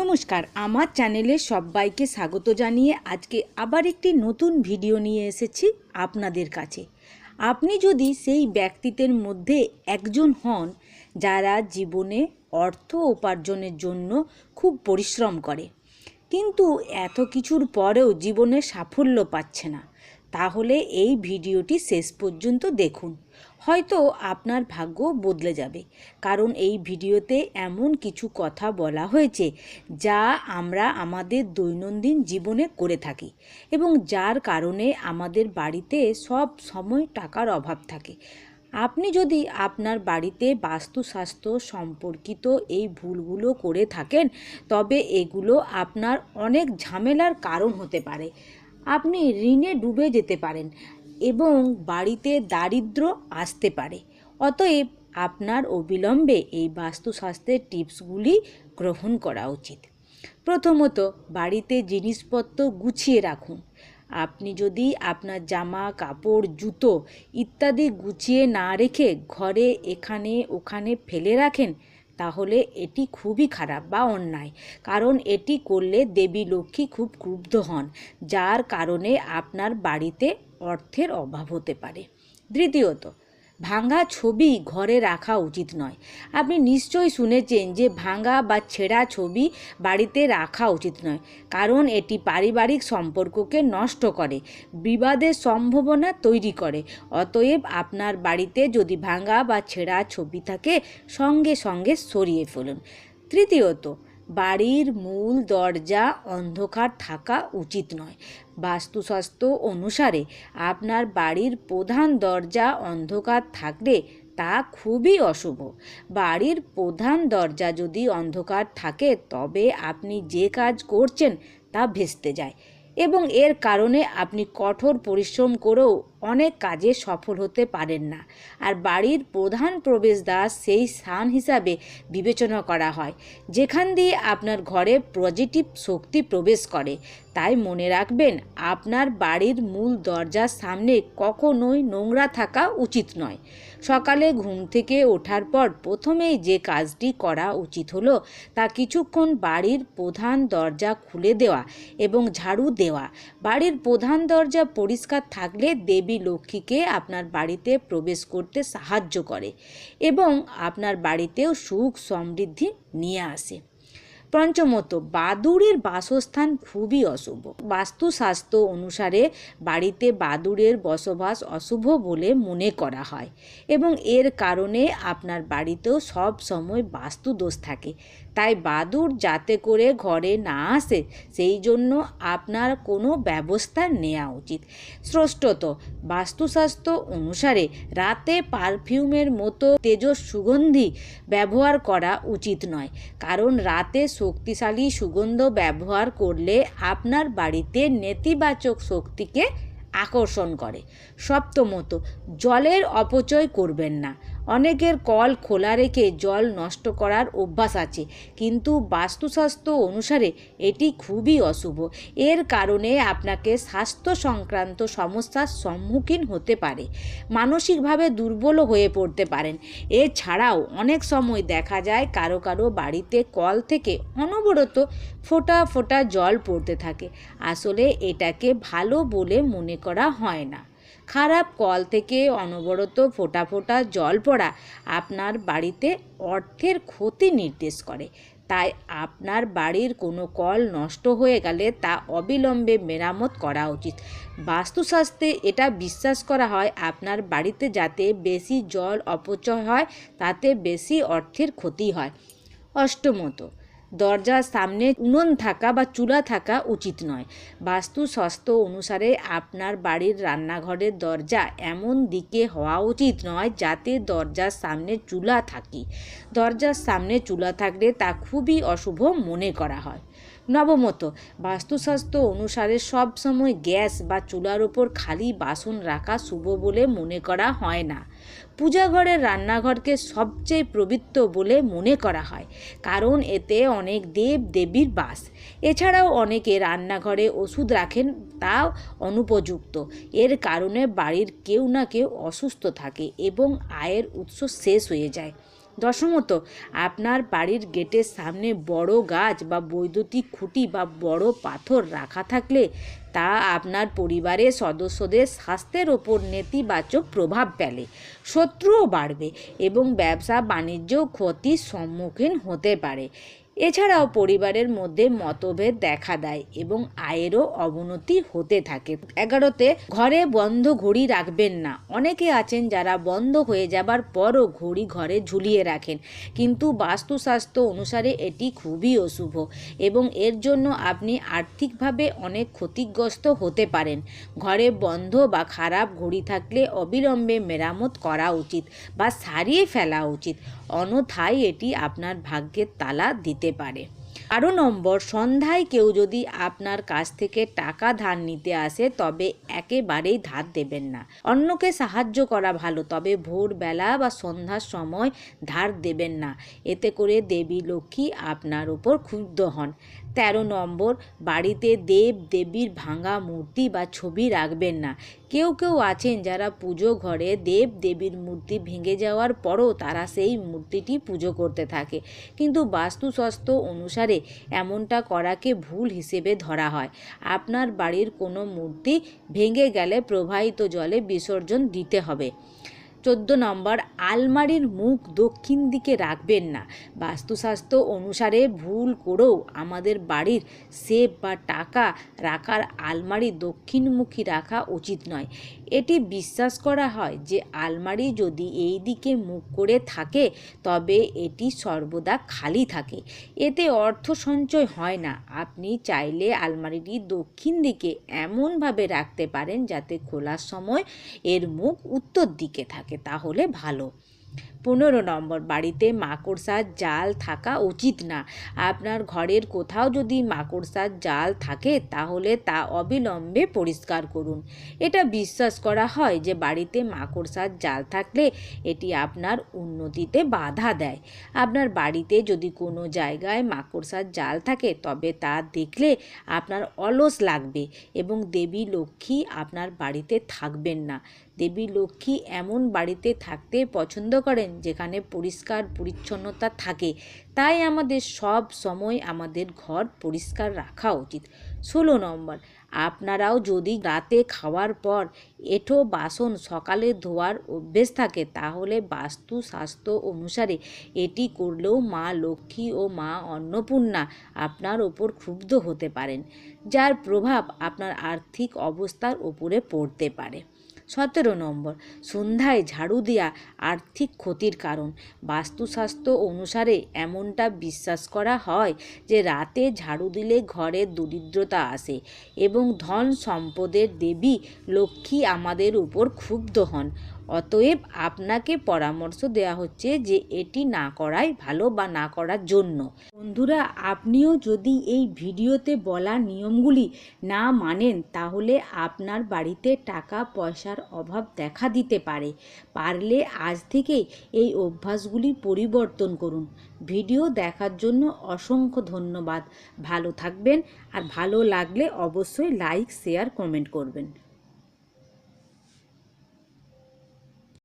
নমস্কার, আমার চ্যানেলে সবাইকে স্বাগত জানিয়ে আজকে আবার একটি নতুন ভিডিও নিয়ে এসেছি আপনাদের কাছে। আপনি যদি সেই ব্যক্তিদের মধ্যে একজন হন, যারা জীবনে অর্থ উপার্জনের জন্য খুব পরিশ্রম করে, কিন্তু এত কিছুর পরেও জীবনে সাফল্য পাচ্ছে না তাহলে এই ভিডিওটি শেষ পর্যন্ত দেখুন। হয়তো আপনার ভাগ্য বদলে যাবে, কারণ এই ভিডিওতে এমন কিছু কথা বলা হয়েছে যা আমরা আমাদের দৈনন্দিন জীবনে করে থাকি এবং যার কারণে আমাদের বাড়িতে সব সময় টাকার অভাব থাকে। আপনি যদি আপনার বাড়িতে বাস্তুস্বাস্থ্য সম্পর্কিত এই ভুলগুলো করে থাকেন, তবে এগুলো আপনার অনেক ঝামেলার কারণ হতে পারে। আপনি ঋণে ডুবে যেতে পারেন এবং বাড়িতে দারিদ্র আসতে পারে। অতএব আপনার অবিলম্বে এই বাস্তুস্বাস্থ্যের টিপসগুলি গ্রহণ করা উচিত। প্রথমত, বাড়িতে জিনিসপত্র গুছিয়ে রাখুন। আপনি যদি আপনার জামা, কাপড়, জুতো ইত্যাদি গুছিয়ে না রেখে ঘরে এখানে ওখানে ফেলে রাখেন তাহলে এটি খুবই খারাপ বা অন্যায়। কারণ এটি করলে দেবী লক্ষ্মী খুব ক্রুব্ধ হন, যার কারণে আপনার বাড়িতে অর্থের অভাব হতে পারে। দ্বিতীয়ত ভাঙা ছবি ঘরে রাখা উচিত নয়। আপনি নিশ্চয়ই শুনেছেন যে ভাঙা বা ছেঁড়া ছবি বাড়িতে রাখা উচিত নয়, কারণ এটি পারিবারিক সম্পর্ককে নষ্ট করে বিবাদের সম্ভাবনা তৈরি করে। অতএব আপনার বাড়িতে যদি ভাঙা বা ছেঁড়া ছবি থাকে, সঙ্গে সঙ্গে সরিয়ে ফেলুন। তৃতীয়ত বাড়ির মূল দরজা অন্ধকার থাকা উচিত নয়। বাস্তুশাস্ত্র অনুসারে আপনার বাড়ির প্রধান দরজা অন্ধকার থাকলে তা খুবই অশুভ। বাড়ির প্রধান দরজা যদি অন্ধকার থাকে, তবে আপনি যে কাজ করছেন তা ভেস্তে যায় এবং এর কারণে আপনি কঠোর পরিশ্রম করেও অনেক কাজে সফল হতে পারেন না। আর বাড়ির প্রধান প্রবেশদ্বার সেই স্থান হিসাবে বিবেচনা করা হয়, যেখান দিয়ে আপনার ঘরে পজিটিভ শক্তি প্রবেশ করে। তাই মনে রাখবেন, আপনার বাড়ির মূল দরজার সামনে কখনোই নোংরা থাকা উচিত নয়। সকালে ঘুম থেকে ওঠার পর প্রথমেই যে কাজটি করা উচিত হলো, তা কিছুক্ষণ বাড়ির প্রধান দরজা খুলে দেওয়া এবং ঝাড়ু দেওয়া। বাড়ির প্রধান দরজা পরিষ্কার থাকলে দেবী লক্ষ্মীকে আপনার বাড়িতে প্রবেশ করতে সাহায্য করে এবং আপনার বাড়িতেও সুখ সমৃদ্ধি নিয়ে আসে। পঞ্চমত বাদুড়ের বাসস্থান খুবই অশুভ। বাস্তুশাস্ত্র অনুসারে বাড়িতে বাদুড়ের বসবাস অশুভ বলে মনে করা হয় এবং এর কারণে আপনার বাড়িতেও সব সময় বাস্তু দোষ থাকে। তাই বাদুর যাতে করে ঘরে না আসে, সেই জন্য আপনার কোনো ব্যবস্থা নেওয়া উচিত। ষষ্ঠত বাস্তুশাস্ত্র অনুসারে রাতে পারফিউমের মতো তেজ সুগন্ধি ব্যবহার করা উচিত নয়, কারণ রাতে শক্তিশালী সুগন্ধ ব্যবহার করলে আপনার বাড়িতে নেতিবাচক শক্তিকে আকর্ষণ করে। সপ্তমত, জলের অপচয় করবেন না। অনেকের কল খোলা রেখে জল নষ্ট করার অভ্যাস আছে, কিন্তু বাস্তুশাস্ত্র অনুসারে এটি খুবই অশুভ। এর কারণে আপনাকে স্বাস্থ্য সংক্রান্ত সমস্যার সম্মুখীন হতে পারে, মানসিকভাবে দুর্বল হয়ে পড়তে পারেন। এছাড়াও অনেক সময় দেখা যায় কারও কারও বাড়িতে কল থেকে অনবরত ফোটা ফোটা জল পড়তে থাকে। আসলে এটাকে ভালো বলে মনে করা হয় না। খারাপ কল থেকে অনবরত ফোটা ফোটা জল পড়া আপনার বাড়িতে অর্থের ক্ষতি নির্দেশ করে। তাই আপনার বাড়ির কোনো কল নষ্ট হয়ে গেলে তা অবিলম্বে মেরামত করা উচিত। বাস্তুশাস্ত্রে এটা বিশ্বাস করা হয় আপনার বাড়িতে যাতে বেশি জল অপচয় হয়, তাতে বেশি অর্থের ক্ষতি হয়। অষ্টমত দরজার সামনে উনুন থাকা বা চুলা থাকা উচিত নয়। বাস্তু স্বাস্থ্য অনুসারে আপনার বাড়ির রান্নাঘরের দরজা এমন দিকে হওয়া উচিত নয় যাতে দরজার সামনে চুলা থাকে। দরজার সামনে চুলা থাকলে তা খুবই অশুভ মনে করা হয়। নবমত বাস্তুশাস্ত্র অনুসারে সবসময় গ্যাস বা চুলার ওপর খালি বাসন রাখা শুভ বলে মনে করা হয় না। পূজাঘরের রান্নাঘরকে সবচেয়ে পবিত্র বলে মনে করা হয়, কারণ এতে অনেক দেব দেবীর বাস। এছাড়াও অনেকে রান্নাঘরে ওষুধ রাখেন তাও অনুপযুক্ত। এর কারণে বাড়ির কেউ না কেউ অসুস্থ থাকে এবং আয়ের উৎস শেষ হয়ে যায়। দশমত, আপনার বাড়ির গেটের সামনে বড় গাছ বা বৈদ্যুতিক খুঁটি বা বড় পাথর রাখা থাকলে তা আপনার পরিবারের সদস্যদের স্বাস্থ্যের ওপর নেতিবাচক প্রভাব ফেলে, শত্রুও বাড়বে এবং ব্যবসা বাণিজ্য ক্ষতির সম্মুখীন হতে পারে। এছাড়াও পরিবারের মধ্যে মতভেদ দেখা দেয় এবং আয়েরও অবনতি হতে থাকে। এগারোতে, ঘরে বন্ধ ঘড়ি রাখবেন না। অনেকে আছেন যারা বন্ধ হয়ে যাবার পরও ঘড়ি ঘরে ঝুলিয়ে রাখেন, কিন্তু বাস্তুশাস্ত্র অনুসারে এটি খুবই অশুভ এবং এর জন্য আপনি আর্থিকভাবে অনেক ক্ষতিগ্রস্ত হতে পারেন। ঘরে বন্ধ বা খারাপ ঘড়ি থাকলে অবিলম্বে মেরামত করা উচিত বা সারিয়ে ফেলা উচিত। অনথায় এটি আপনার ভাগ্যের তালা দিতে পারে। আরও নম্বর, সন্ধ্যায় কেউ যদি আপনার কাছ থেকে টাকা ধার নিতে আসে, তবে একেবারেই ধার দেবেন না। অন্যকে সাহায্য করা ভালো, তবে ভোরবেলা বা সন্ধ্যার সময় ধার দেবেন না। এতে করে দেবী লক্ষ্মী আপনার উপর ক্ষুব্ধ হন। তেরো নম্বর, বাড়িতে দেব দেবীর ভাঙা মূর্তি বা ছবি রাখবেন না। কেউ কেউ আছেন যারা পুজো ঘরে দেব দেবীর মূর্তি ভেঙে যাওয়ার পরও তারা সেই মূর্তিটি পুজো করতে থাকে। কিন্তু বাস্তুশাস্ত্র অনুসারে এমনটা করাকে ভুল হিসেবে ধরা হয়। আপনার বাড়ির কোনো মূর্তি ভেঙে গেলে প্রবাহিত জলে বিসর্জন দিতে হবে। চোদ্দ নম্বর, আলমারির মুখ দক্ষিণ দিকে রাখবেন না। বাস্তুশাস্ত্র অনুসারে ভুল করেও আমাদের বাড়ির সেফ বা টাকা রাখার আলমারি দক্ষিণমুখী রাখা উচিত নয়। এটি বিশ্বাস করা হয় যে আলমারি যদি এই দিকে মুখ করে থাকে, তবে এটি সর্বদা খালি থাকে। এতে অর্থ সঞ্চয় হয় না। আপনি চাইলে আলমারিটি দক্ষিণ দিকে এমনভাবে রাখতে পারেন যাতে খোলার সময় এর মুখ উত্তর দিকে থাকে। তাহলে ভালো। পনেরো নম্বর, বাড়িতে মাকড়সার জাল থাকা উচিত না। আপনার ঘরের কোথাও যদি মাকড়সার জাল থাকে, তাহলে তা অবিলম্বে পরিষ্কার করুন। এটা বিশ্বাস করা হয় যে বাড়িতে মাকড়সার জাল থাকলে এটি আপনার উন্নতিতে বাধা দেয়। আপনার বাড়িতে যদি কোনো জায়গায় মাকড়সার জাল থাকে, তবে তা দেখলে আপনার অলস লাগবে এবং দেবী লক্ষ্মী আপনার বাড়িতে থাকবেন না। দেবী লক্ষ্মী এমন বাড়িতে থাকতে পছন্দ করেন যেখানে পরিষ্কার পরিচ্ছন্নতা থাকে। তাই আমাদের সব সময় আমাদের ঘর পরিষ্কার রাখা উচিত। ষোলো নম্বর, আপনারাও যদি রাতে খাওয়ার পর এঁঠো বাসন সকালে ধোয়ার অভ্যেস থাকে, তাহলে বাস্তু স্বাস্থ্য অনুসারে এটি করলেও মা লক্ষ্মী ও মা অন্নপূর্ণা আপনার ওপর ক্ষুব্ধ হতে পারেন, যার প্রভাব আপনার আর্থিক অবস্থার উপরে পড়তে পারে। সতেরো নম্বর। সন্ধ্যায় ঝাড়ু দেওয়া আর্থিক ক্ষতির কারণ। বাস্তুশাস্ত্র অনুসারে এমনটা বিশ্বাস করা হয় যে রাতে ঝাড়ু দিলে ঘরে দরিদ্রতা আসে এবং ধন সম্পদের দেবী লক্ষ্মী আমাদের উপর ক্ষুব্ধ হন। অতএব আপনাকে পরামর্শ দেওয়া হচ্ছে যে এটি না করাই ভালো বা না করার জন্য। বন্ধুরা, আপনিও যদি এই ভিডিওতে বলা নিয়মগুলি না মানেন, তাহলে আপনার বাড়িতে টাকা পয়সার অভাব দেখা দিতে পারে। পারলে আজ থেকেই এই অভ্যাসগুলি পরিবর্তন করুন। ভিডিও দেখার জন্য অসংখ্য ধন্যবাদ। ভালো থাকবেন আর ভালো লাগলে অবশ্যই লাইক, শেয়ার, কমেন্ট করবেন।